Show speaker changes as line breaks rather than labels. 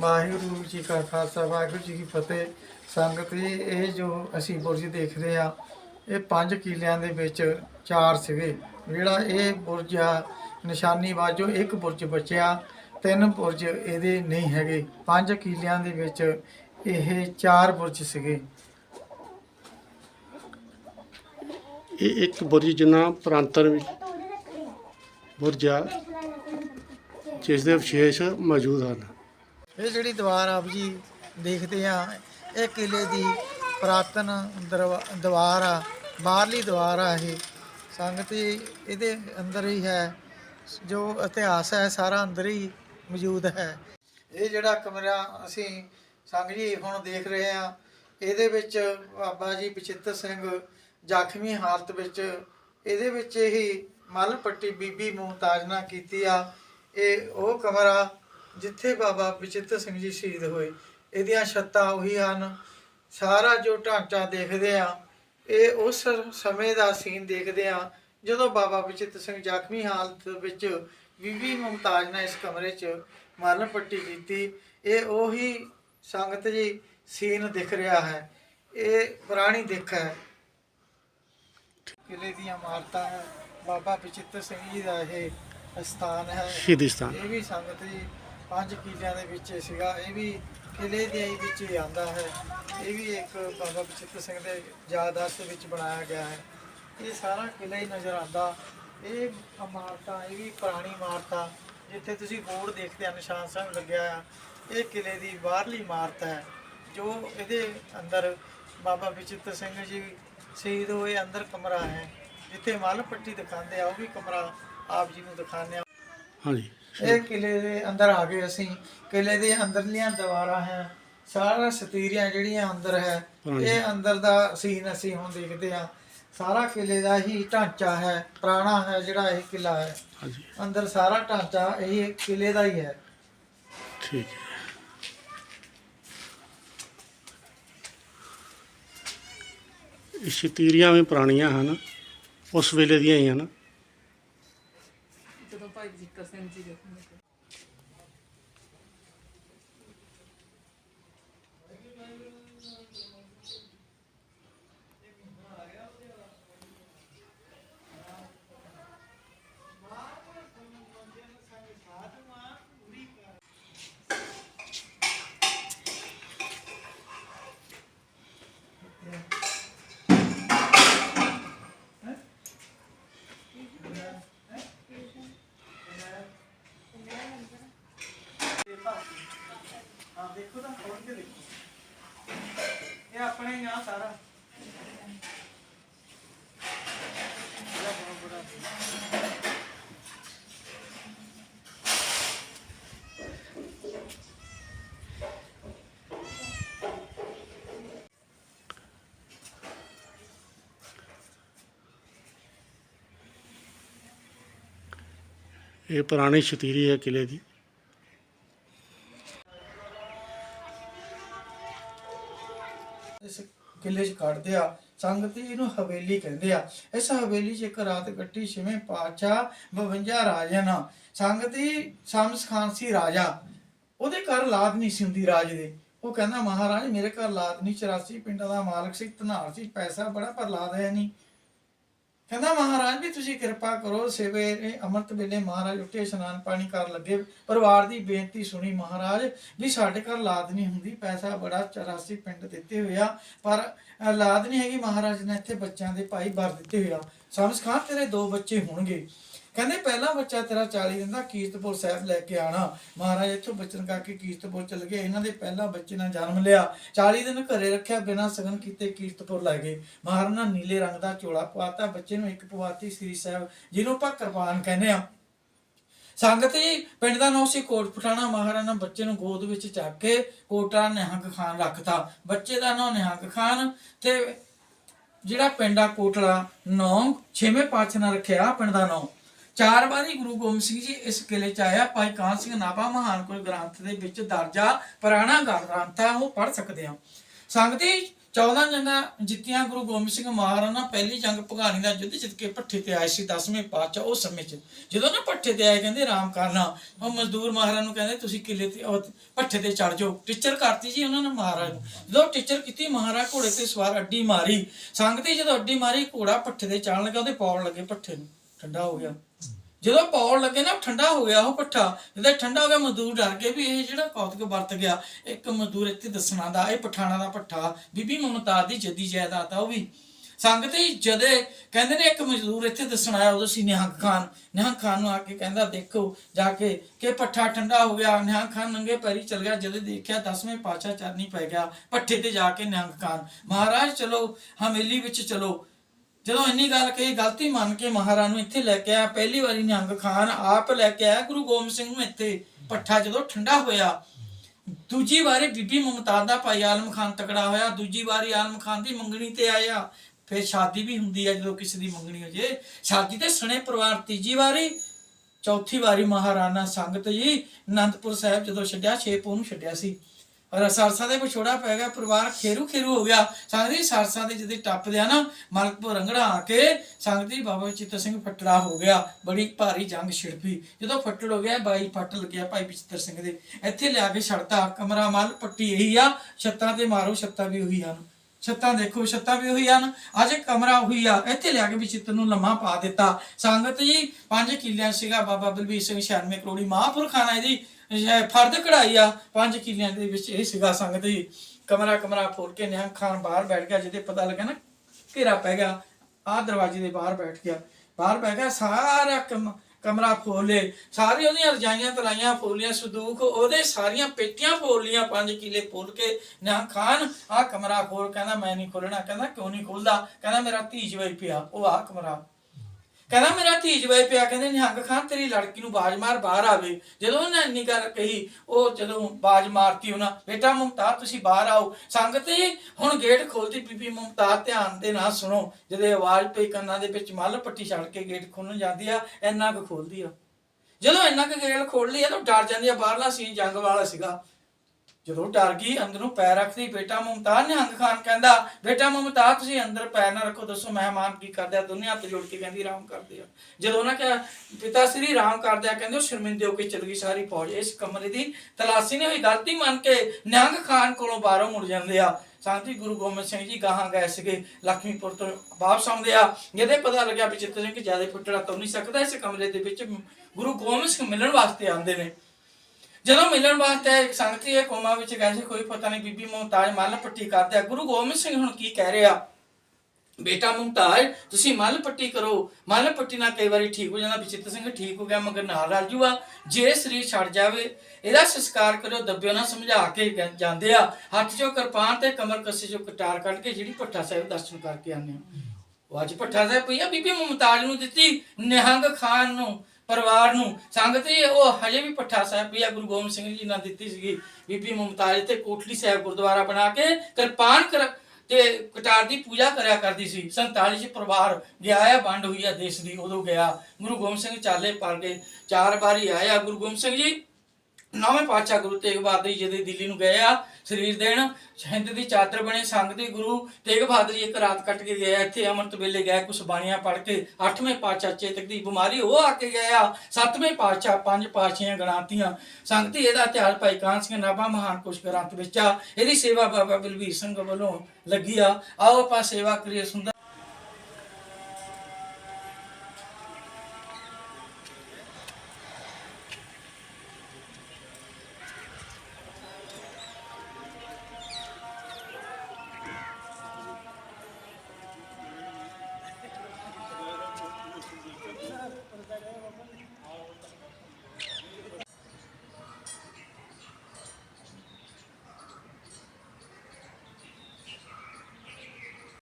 ਵਾਹਿਗੁਰੂ ਜੀ ਕਾ ਖਾਲਸਾ, ਵਾਹਿਗੁਰੂ ਜੀ ਕੀ ਫਤਿਹ। ਸੰਗਤ ਜੀ ਇਹ ਜੋ ਅਸੀਂ ਬੁਰਜ ਦੇਖਦੇ ਆ ਇਹ ਪੰਜ ਕਿਲਿਆਂ ਦੇ ਵਿੱਚ ਚਾਰ ਸੀਗੇ। ਜਿਹੜਾ ਇਹ ਬੁਰਜ ਆ, ਨਿਸ਼ਾਨੀ ਵਾਜੋ ਇੱਕ ਬੁਰਜ ਬਚਿਆ, ਤਿੰਨ ਬੁਰਜ ਇਹਦੇ ਨਹੀਂ ਹੈਗੇ। ਪੰਜ ਕਿਲਿਆਂ ਦੇ ਵਿੱਚ ਇਹ ਚਾਰ ਬੁਰਜ ਸੀਗੇ।
ਇਹ ਇੱਕ ਬੁਰਜ ਜਿੰਨਾ ਪ੍ਰਾਂਤਰ ਵਿੱਚ ਬੁਰਜ ਆ, ਜਿਸ ਦੇ ਵਿਸ਼ੇਸ਼ ਮੌਜੂਦ ਹਨ।
ਇਹ ਜਿਹੜੀ ਦੀਵਾਰ ਆਪ ਜੀ ਦੇਖਦੇ ਆ ਇਹ ਕਿਲੇ ਦੀ ਪ੍ਰਾਤਨ ਦਰਵਾ- ਦੀਵਾਰ ਆ, ਬਾਹਰਲੀ ਦੀਵਾਰ ਆ ਇਹ। ਸੰਗਤ ਜੀ, ਇਹਦੇ ਅੰਦਰ ਹੀ ਹੈ, ਜੋ ਇਤਿਹਾਸ ਹੈ, ਸਾਰਾ ਅੰਦਰ ਹੀ ਮੌਜੂਦ ਹੈ। ਇਹ ਜਿਹੜਾ ਕਮਰਾ ਅਸੀਂ ਸੰਗ ਜੀ ਹੁਣ ਦੇਖ ਰਹੇ ਆ ਇਹਦੇ ਵਿੱਚ ਬਾਬਾ ਜੀ ਬਚਿੱਤਰ ਸਿੰਘ ਜ਼ਖਮੀ ਹਾਲਤ ਵਿੱਚ, ਇਹਦੇ ਵਿੱਚ ਹੀ ਮੱਲ ਪੱਟੀ ਬੀਬੀ ਮੁਮਤਾਜ ਨਾਲ ਕੀਤੀ ਆ। ਇਹ ਉਹ ਕਮਰਾ ਜਿੱਥੇ ਬਾਬਾ ਬਚਿੱਤਰ ਸਿੰਘ ਜੀ ਸ਼ਹੀਦ ਹੋਏ ਇਹਦੀਆਂ ਛੱਤਾਂ ਉਹੀ ਹਨ। ਸਾਰਾ ਜੋ ਢਾਂਚਾ ਦੇਖਦੇ ਆ ਇਹ ਉਸ ਸਮੇਂ ਦਾ ਸੀਨ ਦੇਖਦੇ ਆ ਜਦੋਂ ਬਾਬਾ ਬਚਿੱਤਰ ਸਿੰਘ ਜ਼ਖਮੀ ਹਾਲਤ ਵਿੱਚ ਬੀਬੀ ਮੁਮਤਾਜ ਨੇ ਇਸ ਕਮਰੇ 'ਚ ਮਰਨ ਪੱਟੀ ਕੀਤੀ। ਇਹ ਉਹੀ ਸੰਗਤ ਜੀ ਸੀਨ ਦਿਖ ਰਿਹਾ ਹੈ। ਇਹ ਪੁਰਾਣੀ ਦਿੱਖ ਹੈ। ਕਿਲੇ ਦੀਆਂ ਇਮਾਰਤਾਂ ਹੈ। ਬਾਬਾ ਬਚਿੱਤਰ ਸਿੰਘ ਜੀ ਦਾ ਇਹ ਸਥਾਨ ਹੈ।
ਸ਼ਹੀਦੀ ਸਥਾਨ।
ਇਹ ਵੀ ਸੰਗਤ ਜੀ ਪੰਜ ਕਿਲਿਆਂ ਦੇ ਵਿੱਚ ਸੀਗਾ। ਇਹ ਵੀ ਕਿਲੇ ਦੇ ਹੀ ਵਿੱਚ ਹੀ ਆਉਂਦਾ ਹੈ। ਇਹ ਵੀ ਇੱਕ ਬਾਬਾ ਬਚਿੱਤਰ ਸਿੰਘ ਦੇ ਯਾਦਾਸ਼ਤ ਵਿੱਚ ਬਣਾਇਆ ਗਿਆ ਹੈ। ਇਹ ਸਾਰਾ ਕਿਲਾ ਹੀ ਨਜ਼ਰ ਆਉਂਦਾ। ਇਹ ਇਮਾਰਤਾਂ, ਇਹ ਵੀ ਪੁਰਾਣੀ ਇਮਾਰਤਾਂ, ਜਿੱਥੇ ਤੁਸੀਂ ਬੋਰਡ ਦੇਖਦੇ ਆ, ਨਿਸ਼ਾਨ ਸਾਹਿਬ ਲੱਗਿਆ ਆ, ਇਹ ਕਿਲੇ ਦੀ ਬਾਹਰਲੀ ਇਮਾਰਤ ਹੈ, ਜੋ ਇਹਦੇ ਅੰਦਰ ਬਾਬਾ ਬਚਿੱਤਰ ਸਿੰਘ ਜੀ ਸ਼ਹੀਦ ਹੋਏ ਅੰਦਰ ਕਮਰਾ ਹੈ, ਜਿੱਥੇ ਮੱਲ ਪੱਟੀ ਦਿਖਾਉਂਦੇ ਆ, ਉਹ ਵੀ ਕਮਰਾ ਆਪ ਜੀ ਨੂੰ ਦਿਖਾਉਂਦੇ ਆ।
ਹਾਂਜੀ।
ਇਹ ਕਿਲੇ ਦੇ ਅੰਦਰ ਆ ਗਏ ਅਸੀਂ। ਕਿਲੇ ਦੇ ਅੰਦਰਲੀਆਂ ਦੀਵਾਰਾਂ ਹੈ ਸਾਰਾ ਸਤੀਰੀਆਂ ਜਿਹੜੀਆਂ ਅੰਦਰ ਹੈ। ਇਹ ਅੰਦਰ ਦਾ ਸੀਨ ਅਸੀਂ ਹੁਣ ਦੇਖਦੇ ਆ ਸਾਰਾ ਕਿਲੇ ਦਾ ਹੀ ਢਾਂਚਾ ਹੈ ਪੁਰਾਣਾ ਹੈ ਜਿਹੜਾ ਇਹ ਕਿਲਾ ਹੈ। ਅੰਦਰ ਸਾਰਾ ਢਾਂਚਾ ਇਹ ਕਿਲੇ ਦਾ ਹੀ ਹੈ।
ਠੀਕ ਹੈ। ਇਹ ਸ਼ਤੀਰੀਆਂ ਵੀ ਪੁਰਾਣੀਆਂ ਹਨ ਉਸ ਵੇਲੇ ਦੀਆਂ ਹੀ ਹਨ।
ਜਦੋਂ ਭਾਈ ਜੀਕਰ ਸਿੰਘ ਜੀ ਦੇ
ਹਾਂ ਦੇਖੋ ਤਾਂ ਖੋਲ ਕੇ ਦੇਖੋ ਇਹ ਆਪਣੇ ਹੀ ਆ ਸਾਰਾ ਬੜਾ ਬੜਾ ਬੜਾ
ਇਹ ਪੁਰਾਣੀ ਸ਼ਤੀਰੀ ਹੈ ਕਿਲੇ ਦੀ।
ਇਸ ਕਿਲੇ 'ਚ ਕੱਢਦੇ ਆ, ਸੰਗਤੀ ਇਹਨੂੰ ਹਵੇਲੀ ਕਹਿੰਦੇ ਆ। ਇਸ ਹਵੇਲੀ 'ਚ ਇੱਕ ਰਾਤ ਕੱਟੀ ਛੇਵੇਂ ਪਾਤਸ਼ਾਹ 52 ਰਾਜਨ ਸੰਗਤੀ ਸ਼ਮਸ ਖਾਨ ਸੀ ਰਾਜਾ। ਉਹਦੇ ਘਰ ਲਾਦ ਨਹੀਂ ਸੀ ਹੁੰਦੀ ਰਾਜ ਦੇ। ਉਹ ਕਹਿੰਦਾ, ਮਹਾਰਾਜ, ਮੇਰੇ ਘਰ ਲਾਦ ਨਹੀਂ 84 ਪਿੰਡਾਂ ਦਾ ਮਾਲਕ ਸੀ, ਧਨਾਰ ਸੀ, ਪੈਸਾ ਬੜਾ, ਪਰ ਲਾਦ ਹੈ ਨਹੀਂ। ਕਹਿੰਦਾ ਮਹਾਰਾਜ ਵੀ ਤੁਸੀਂ ਕਿਰਪਾ ਕਰੋ ਸਵੇਰੇ ਅੰਮ੍ਰਿਤ ਵੇਲੇ ਮਹਾਰਾਜ ਉੱਠੇ ਇਸ਼ਨਾਨ ਪਾਣੀ ਕਰਨ ਲੱਗੇ। ਪਰਿਵਾਰ ਦੀ ਬੇਨਤੀ ਸੁਣੀ ਮਹਾਰਾਜ ਵੀ ਸਾਡੇ ਘਰ ਲਾਦ ਨਹੀਂ ਹੁੰਦੀ ਪੈਸਾ ਬੜਾ 84 ਪਿੰਡ ਦਿੱਤੇ ਹੋਇਆ ਪਰ ਅ, ਲਾਦ ਨਹੀਂ ਹੈਗੀ ਮਹਾਰਾਜ ਨੇ ਇੱਥੇ ਬੱਚਿਆਂ ਦੇ ਭਾਈ ਵਰ ਦਿੱਤੇ ਹੋਇਆ ਸਮਝ ਤੇਰੇ ਦੋ ਬੱਚੇ ਹੋਣਗੇ। ਕਹਿੰਦੇ ਪਹਿਲਾ ਬੱਚਾ ਤੇਰਾ 40 ਦਿਨ ਦਾ ਕੀਰਤਪੁਰ ਸਾਹਿਬ ਲੈ ਕੇ ਆਣਾ। ਮਹਾਰਾਜ ਇੱਥੋਂ ਬਚਨ ਕਰਕੇ ਕੀਰਤਪੁਰ ਚਲੇ ਗਏ। ਇਹਨਾਂ ਦੇ ਪਹਿਲਾ ਬੱਚੇ ਨਾਲ ਜਨਮ ਲਿਆ। 40 ਦਿਨ ਘਰੇ ਰੱਖਿਆ, ਬਿਨਾਂ ਸਗਨ ਕੀਤੇ ਕੀਰਤਪੁਰ ਲੈ ਗਏ। ਮਹਾਰਾਜ ਨੇ ਨੀਲੇ ਰੰਗ ਦਾ ਚੋਲਾ ਪਵਾਤਾ। ਬੱਚੇ ਨੂੰ ਇੱਕ ਪਵਾਤੀ ਸ੍ਰੀ ਸਾਹਿਬ, ਜਿਹਨੂੰ ਆਪਾਂ ਕਿਰਪਾਨ ਕਹਿੰਦੇ ਆ ਸੰਗਤ ਜੀ, ਪਿੰਡ ਦਾ ਨਾਮ ਸੀ ਕੋਟ ਪਠਾਣਾ। ਮਹਾਰਾਣਾ ਬੱਚੇ ਨੂੰ ਗੋਦ ਵਿੱਚ ਚੱਕ ਕੇ ਕੋਟਾ ਨਿਹੰਗ ਖਾਨ ਰੱਖਤਾ। ਬੱਚੇ ਦਾ ਨਾਮ ਨਿਹੰਗ ਖਾਨ ਤੇ ਜਿਹੜਾ ਪਿੰਡ ਆ ਕੋਟਲਾ, ਨੌ, ਛੇਵੇਂ ਪਾਤਸ਼ਾਹ ਨਾਲ ਰੱਖਿਆ ਪਿੰਡ ਦਾ ਨਾਮ। ਚਾਰ ਵਾਰੀ ਗੁਰੂ ਗੋਬਿੰਦ ਸਿੰਘ ਜੀ ਇਸ ਕਿਲੇ ਚ ਆਇਆ, ਭਾਈ ਕਾਨ ਸਿੰਘ ਨਾਭਾ ਮਹਾਨ ਕੋਲ ਗ੍ਰੰਥ ਦੇ ਵਿੱਚ ਦਰਜਾ ਪੁਰਾਣਾ ਗ੍ਰੰਥ ਆ, ਉਹ ਪੜ ਸਕਦੇ ਆ ਸੰਗਤੀ 14 ਜੰਗਾਂ ਜਿੱਤੀਆਂ ਗੁਰੂ ਗੋਬਿੰਦ ਸਿੰਘ ਮਹਾਰਾਜ ਨਾ ਪਹਿਲੀ ਜੰਗ ਭਗਾਣੀ ਦਾ ਯੁੱਧ ਜਿੱਤ ਕੇ ਪੱਠੇ ਤੇ ਆਏ ਸੀ 10ਵੇਂ ਪਾਤਸ਼ਾਹ ਉਸ ਸਮੇਂ 'ਚ। ਜਦੋਂ ਨਾ ਪੱਠੇ ਤੇ ਆਏ, ਕਹਿੰਦੇ ਆਰਾਮ ਕਰਨਾ, ਉਹ ਮਜ਼ਦੂਰ ਮਹਾਰਾਜ ਨੂੰ ਕਹਿੰਦੇ, ਤੁਸੀਂ ਕਿਲੇ ਤੇ ਉਹ ਪੱਠੇ ਤੇ ਚੜ ਜਾਓ। ਟੀਚਰ ਕਰਤੀ ਜੀ ਉਹਨਾਂ ਨੇ ਮਹਾਰਾਜ ਨੂੰ। ਜਦੋਂ ਟੀਚਰ ਕੀਤੀ, ਮਹਾਰਾਜ ਘੋੜੇ ਤੇ ਸਵਾਰ ਅੱਡੀ ਮਾਰੀ। ਸੰਗਤੀ ਜਦੋਂ ਅੱਡੀ ਮਾਰੀ, ਘੋੜਾ ਪੱਠੇ ਤੇ ਚੜਨ ਲੱਗਾ, ਉਹਦੇ ਪੌਣ ਲੱਗੇ ਪੱਠੇ ਨੂੰ। ਠੰਡਾ ਹੋ ਗਿਆ। ਜਦੋਂ ਪੌੜ ਲੱਗੇ ਨਾ, ਠੰਡਾ ਹੋ ਗਿਆ ਉਹ ਪੱਠਾ, ਜਦੋਂ ਠੰਡਾ ਹੋ ਗਿਆ, ਮਜ਼ਦੂਰ ਡਰ ਗਏ ਵੀ ਇਹ ਜਿਹੜਾ ਕੌਤਕ ਵਰਤ ਗਿਆ, ਇੱਕ ਮਜ਼ਦੂਰ ਇੱਥੇ ਦੱਸਣਾ ਦਾ, ਇਹ ਪਠਾਣਾ ਦਾ ਪੱਠਾ, ਬੀਬੀ ਮਮਤਾਜ਼ ਦੀ ਜੱਦੀ ਜਾਇਦਾਦ ਆ ਉਹ ਵੀ। ਸੰਗਤੇ ਜਦੇ ਕਹਿੰਦੇ ਨੇ ਇੱਕ ਮਜ਼ਦੂਰ ਇੱਥੇ ਦੱਸਣ ਆਇਆ ਉਦੋਂ ਸੀ ਨਿਹੰਗ ਖਾਨ। ਨਿਹੰਗ ਖਾਨ ਨੂੰ ਆ ਕੇ ਕਹਿੰਦਾ, ਦੇਖੋ, ਜਾ ਕੇ ਕਿ ਪੱਠਾ ਠੰਡਾ ਹੋ ਗਿਆ, ਨਿਹੰਗ ਖਾਨ ਨੰਗੇ ਪੈਰੀ ਚਲ ਗਿਆ, ਜਦੇ ਦੇਖਿਆ 10ਵੇਂ ਪਾਤਸ਼ਾਹ ਚਰਨੀ ਪੈ ਗਿਆ, ਪੱਠੇ ਤੇ ਜਾ ਕੇ ਨਿਹੰਗ ਖਾਨ। ਮਹਾਰਾਜ, ਚਲੋ, ਹਵੇਲੀ ਵਿੱਚ ਚਲੋ ਜਦੋਂ ਇੰਨੀ ਗੱਲ ਕਹੀ, ਗਲਤੀ ਮੰਨ ਕੇ ਮਹਾਰਾਜ ਨੂੰ ਇੱਥੇ ਲੈ ਕੇ ਆਇਆ। ਪਹਿਲੀ ਵਾਰੀ ਨਿਹੰਗ ਖਾਨ ਆਪ ਲੈ ਕੇ ਆਇਆ, ਗੁਰੂ ਗੋਬਿੰਦ ਸਿੰਘ ਨੂੰ ਇੱਥੇ ਪੱਠਾ ਜਦੋਂ ਠੰਡਾ ਹੋਇਆ। ਦੂਜੀ ਵਾਰੀ ਬੀਬੀ ਮੁਮਤਾਜ਼ ਦਾ ਭਾਈ ਆਲਮ ਖਾਨ ਤਕੜਾ ਹੋਇਆ। ਦੂਜੀ ਵਾਰੀ ਆਲਮ ਖਾਨ ਦੀ ਮੰਗਣੀ ਤੇ ਆਇਆ। ਫਿਰ ਸ਼ਾਦੀ ਵੀ ਹੁੰਦੀ ਹੈ ਜਦੋਂ ਕਿਸੇ ਦੀ ਮੰਗਣੀ ਹੋ ਜੇ। ਸ਼ਾਦੀ ਤੇ ਸਣੇ ਪਰਿਵਾਰ ਤੀਜੀ ਵਾਰੀ, ਚੌਥੀ ਵਾਰੀ ਮਹਾਰਾਣਾ ਸੰਗਤ ਜੀ ਅਨੰਦਪੁਰ ਸਾਹਿਬ ਜਦੋਂ ਛੱਡਿਆ, ਛੇ ਪੋਹ ਨੂੰ ਛੱਡਿਆ ਸੀ। ਔਰ ਸਰਸਾ ਦੇ ਵਿਛੋੜਾ ਪੈ ਗਿਆ, ਪਰਿਵਾਰ ਖੇਰੂ ਖੇਰੂ ਹੋ ਗਿਆ। ਸੰਗਤ ਜੀ ਸਰਸਾ ਦੇ ਜਦੋਂ ਟੱਪਦੇ ਆ ਨਾ, ਮਲਕਪੁਰ ਰੰਗੜਾ ਆ ਕੇ ਸੰਗਤ ਜੀ ਬਾਬਾ ਚਿੱਤਰ ਸਿੰਘ ਫੱਟੜਾ ਹੋ ਗਿਆ। ਬੜੀ ਭਾਰੀ ਜੰਗ ਛਿੜਪੀ। ਜਦੋਂ ਫੱਟੜ ਹੋ ਗਿਆ, ਬਾਈ ਫੱਟ ਲੱਗਿਆ ਭਾਈ ਬਚਿੱਤਰ ਸਿੰਘ ਦੇ। ਇੱਥੇ ਲਿਆ ਕੇ ਛੜਤਾ ਕਮਰਾ ਮਲ, ਪੱਟੀ ਇਹੀ ਆ, ਛੱਤਾਂ ਤੇ ਮਾਰੋ, ਛੱਤਾਂ ਵੀ ਉਹੀ ਹਨ। ਛੱਤਾਂ ਦੇਖੋ, ਛੱਤਾਂ ਵੀ ਉਹੀ ਹਨ। ਅੱਜ ਕਮਰਾ ਉਹੀ ਆ, ਇੱਥੇ ਲਿਆ ਕੇ ਵਿਚਿੱਤਰ ਨੂੰ ਲੰਮਾ ਪਾ ਦਿੱਤਾ। ਸੰਗਤ ਜੀ, ਪੰਜ ਕਿੱਲਿਆਂ ਸੀਗਾ ਬਾਬਾ ਬਲਬੀਰ ਸਿੰਘ 96 ਕਰੋੜੀ ਮਹਾਂਪੁਰਖਾਨਾ ਜੀ ਫਰਦ ਕਢਾਈ ਆ, ਪੰਜ ਕਿਲਿਆਂ ਦੇ ਵਿੱਚ ਇਹ ਸੀਗਾ ਸੰਗਤ ਜੀ। ਕਮਰਾ ਕਮਰਾ ਫੋੜ ਕੇ ਨਿਹੰਗ ਖਾਨ ਬਾਹਰ ਬੈਠ ਗਿਆ, ਜਿਹਦੇ ਪਤਾ ਲੱਗਾ ਨਾ ਘੇਰਾ ਪੈ ਗਿਆ। ਆਹ ਦਰਵਾਜ਼ੇ ਦੇ ਬਾਹਰ ਬੈਠ ਗਿਆ। ਬਾਹਰ ਬੈਠ ਗਿਆ, ਸਾਰਾ ਕਮ- ਕਮਰਾ ਫੋਲੇ ਸਾਰੀ ਉਹਦੀਆਂ ਰਜਾਈਆਂ ਤਲਾਈਆਂ ਫੋਲੀਆਂ, ਸੰਦੂਕ ਉਹਦੇ ਸਾਰੀਆਂ ਪੇਟੀਆਂ ਫੋਲ ਲੀਆਂ 5 ਕਿਲੇ ਫੋਲ ਕੇ। ਨਿਹੰਗ ਖਾਨ ਆਹ ਕਮਰਾ ਖੋਲ ਕਹਿੰਦਾ, ਮੈਂ ਨਹੀਂ ਖੋਲਣਾ ਕਹਿੰਦਾ, ਕਿਉਂ ਨਹੀਂ ਖੋਲਦਾ ਕਹਿੰਦਾ, ਮੇਰਾ ਧੀ ਜਵਾਈ ਪਿਆ। ਉਹ ਆਹ ਕਮਰਾ ਕਹਿੰਦਾ ਮੇਰਾ ਧੀ ਜਵਾਈ ਪਿਆ, ਕਹਿੰਦੇ ਨਿਹੰਗ ਖਾਨ ਤੇਰੀ ਲੜਕੀ ਨੂੰ ਬਾਜ ਮਾਰ, ਬਾਹਰ ਆਵੇ। ਜਦੋਂ ਉਹਨੇ ਇੰਨੀ ਗੱਲ ਕਹੀ, ਉਹ ਜਦੋਂ ਬਾਜ ਮਾਰਤੀ ਉਹਨਾਂ, ਬੇਟਾ ਮੁਮਤਾਜ਼, ਤੁਸੀਂ ਬਾਹਰ ਆਓ। ਸੰਗਤ ਹੁਣ ਗੇਟ ਖੋਲਦੀ ਬੀਬੀ ਮੁਮਤਾਜ਼, ਧਿਆਨ ਦੇ ਨਾਲ ਸੁਣੋ। ਜਦੋਂ ਆਵਾਜ਼ ਪਈ ਕੰਨਾਂ ਦੇ ਵਿੱਚ, ਮੱਲ ਪੱਟੀ ਛੱਡ ਕੇ ਗੇਟ ਖੋਲਣ ਜਾਂਦੀ ਆ, ਇੰਨਾ ਕੁ ਖੋਲਦੀ ਆ। ਜਦੋਂ ਇੰਨਾ ਕੁ ਗੇਟ ਖੋਲ ਲਈ ਆ ਤਾਂ ਡਰ ਜਾਂਦੀ ਆ, ਬਾਹਰਲਾ ਸੀਨ ਜੰਗ ਵਾਲਾ ਸੀਗਾ। ਜਦੋਂ ਡਰ ਗਈ, ਅੰਦਰੋਂ ਪੈਰ ਰੱਖਦੀ, ਬੇਟਾ ਮੁਮਤਾਜ਼ ਨਿਹੰਗ ਖਾਨ ਕਹਿੰਦਾ, ਬੇਟਾ ਮੁਮਤਾਜ਼, ਤੁਸੀਂ ਅੰਦਰ ਪੈਰ ਨਾ ਰੱਖੋ, ਦੱਸੋ ਮਹਿਮਾਨ ਕੀ ਕਰਦੇ ਆ? ਦੋਨੇ ਹੱਥ ਜੋੜ ਕੇ ਕਹਿੰਦੀ, ਆਰਾਮ ਕਰਦੇ ਆ। ਜਦੋਂ ਉਹਨਾਂ ਕਿਹਾ, ਪਿਤਾ ਸ੍ਰੀ ਆਰਾਮ ਕਰਦੇ ਆ, ਕਹਿੰਦੇ, ਉਹ ਸ਼ਰਮਿੰਦੇ ਹੋ ਕੇ ਚਲ ਗਈ ਸਾਰੀ ਫੌਜ। ਇਸ ਕਮਰੇ ਦੀ ਤਲਾਸ਼ੀ ਨੇ ਹੋਈ ਗਲਤੀ ਮੰਨ ਕੇ ਨਿਹੰਗ ਖਾਨ ਕੋਲੋਂ ਬਾਹਰੋਂ ਮੁੜ ਜਾਂਦੇ ਆ। ਸਾਂਤੀ ਗੁਰੂ ਗੋਬਿੰਦ ਸਿੰਘ ਜੀ ਗਾਹਾਂ ਗਏ ਸੀਗੇ ਲక్ష్ਮੀਪੁਰ ਤੋਂ ਵਾਪਸ ਆਉਂਦੇ ਆ। ਜਿਹਦੇ ਪਤਾ ਲੱਗਿਆ ਵੀ ਚਿੱਤਰ ਸਿੰਘ ਜ਼ਿਆਦਾ ਫੁੱਟੜਾ ਤੋਂ ਨਹੀਂ ਸਕਦਾ ਇਸ ਕਮਰੇ ਦੇ ਵਿੱਚ ਗੁਰੂ ਗੋਬਿੰਦ ਸਿੰਘ ਮਿਲਣ ਵਾਸਤੇ ਆਉਂਦੇ ਨੇ। ਜਦੋਂ ਮਿਲਣ ਵਾਸਤੇ ਸੰਗਤੀ ਇਹ ਕੋਮਾ ਵਿੱਚ ਗਏ ਸੀ, ਕੋਈ ਪਤਾ ਨਹੀਂ ਬੀਬੀ ਮੁਮਤਾਜ਼ ਮੱਲ ਪੱਟੀ ਕਰਦੇ ਆ। ਗੁਰੂ ਗੋਬਿੰਦ ਸਿੰਘ ਹੁਣ ਕੀ ਕਹਿ ਰਿਹਾ? ਬੇਟਾ ਮੁਮਤਾਜ਼, ਤੁਸੀਂ ਮੱਲ ਪੱਟੀ ਕਰੋ। ਮੱਲ ਪੱਟੀ ਨਾਲ ਕਈ ਵਾਰੀ ਠੀਕ ਹੋ ਜਾਂਦਾ ਬਚਿੱਤਰ ਸਿੰਘ ਠੀਕ ਹੋ ਗਿਆ, ਮਗਰ ਨਾਲ ਰਲ ਜੂਆ ਜੇ ਸਰੀਰ ਛੱਡ ਜਾਵੇ, ਇਹਦਾ ਸੰਸਕਾਰ ਕਰਿਓ, ਦੱਬਿਓ ਨਾ, ਸਮਝਾ ਕੇ ਜਾਂਦੇ ਆ। ਹੱਥ ਚੋਂ ਕਿਰਪਾਨ ਤੇ ਕਮਰ ਕੱਸੀ ਚੋਂ ਕਟਾਰ ਕੱਢ ਕੇ ਜਿਹੜੀ ਭੱਠਾ ਸਾਹਿਬ ਦਰਸ਼ਨ ਕਰਕੇ ਆਉਂਦੇ ਆ। ਉਹ ਅੱਜ ਭੱਠਾ ਸਾਹਿਬ ਪਈ ਆ, ਬੀਬੀ ਮੁਮਤਾਜ਼ ਨੂੰ ਦਿੱਤੀ ਨਿਹੰਗ ਖਾਨ ਨੂੰ। ਪਰਿਵਾਰ ਨੂੰ। ਸੰਗਤੀ ਉਹ ਹਜੇ ਵੀ ਭੱਠਾ ਸਾਹਿਬ ਆ, ਗੁਰੂ ਗੋਬਿੰਦ ਸਿੰਘ ਜੀ ਨਾਲ ਦਿੱਤੀ ਸੀਗੀ ਬੀਬੀ ਮੁਮਤਾਜ਼ ਤੇ ਕੋਟਲੀ ਸਾਹਿਬ ਗੁਰਦੁਆਰਾ ਬਣਾ ਕੇ ਕਿਰਪਾਨ ਕਰ ਤੇ ਕਟਾਰ ਦੀ ਪੂਜਾ ਕਰਿਆ ਕਰਦੀ ਸੀ। 47 ਚ ਪਰਿਵਾਰ ਗਿਆ ਆ, ਵੰਡ ਹੋਈ ਆ, ਦੇਸ਼ ਦੀ, ਉਦੋਂ ਗਿਆ। ਗੁਰੂ ਗੋਬਿੰਦ ਸਿੰਘ ਚਾਲੇ ਪਰ ਕੇ ਚਾਰ ਵਾਰੀ ਆਇਆ ਗੁਰੂ ਗੋਬਿੰਦ ਸਿੰਘ ਜੀ। ਨੌਵੇਂ ਪਾਤਸ਼ਾਹ ਗੁਰੂ ਤੇਗ ਬਹਾਦਰ ਜੀ ਜਦੋਂ ਦਿੱਲੀ ਨੂੰ ਗਏ ਆ, ਸਰੀਰ ਦੇਣ, ਹਿੰਦ ਦੀ ਚਾਦਰ ਬਣੇ, ਸੰਗ ਦੇ ਗੁਰੂ ਤੇਗ ਬਹਾਦਰ ਜੀ ਇੱਕ ਰਾਤ ਕੱਟ ਕੇ ਗਏ ਇੱਥੇ ਅੰਮ੍ਰਿਤ ਵੇਲੇ ਗਏ, ਕੁਛ ਬਾਣੀਆਂ ਪੜ ਕੇ ਅੱਠਵੇਂ ਪਾਤਸ਼ਾਹ ਚੇਤਕ ਦੀ ਬਿਮਾਰੀ ਉਹ ਆ ਕੇ ਗਏ ਆ, ਸੱਤਵੇਂ ਪਾਤਸ਼ਾਹ, ਪੰਜ ਪਾਤਸ਼ਾਹਾਂ ਗਣਾਤੀਆਂ, ਸੰਗਤੀ ਇਹਦਾ ਇਤਿਹਾਸ ਭਾਈ ਕਾਨ ਸਿੰਘ ਨਾਭਾ ਮਹਾਨ ਕੁਸ਼ ਗ੍ਰੰਥ ਵਿੱਚ ਆ, ਇਹਦੀ ਸੇਵਾ ਬਾਬਾ ਬਲਵੀਰ ਸਿੰਘ ਵੱਲੋਂ ਲੱਗੀ ਆ, ਆਓ ਆਪਾਂ ਸੇਵਾ ਕਰੀਏ ਸੁੰਦਰ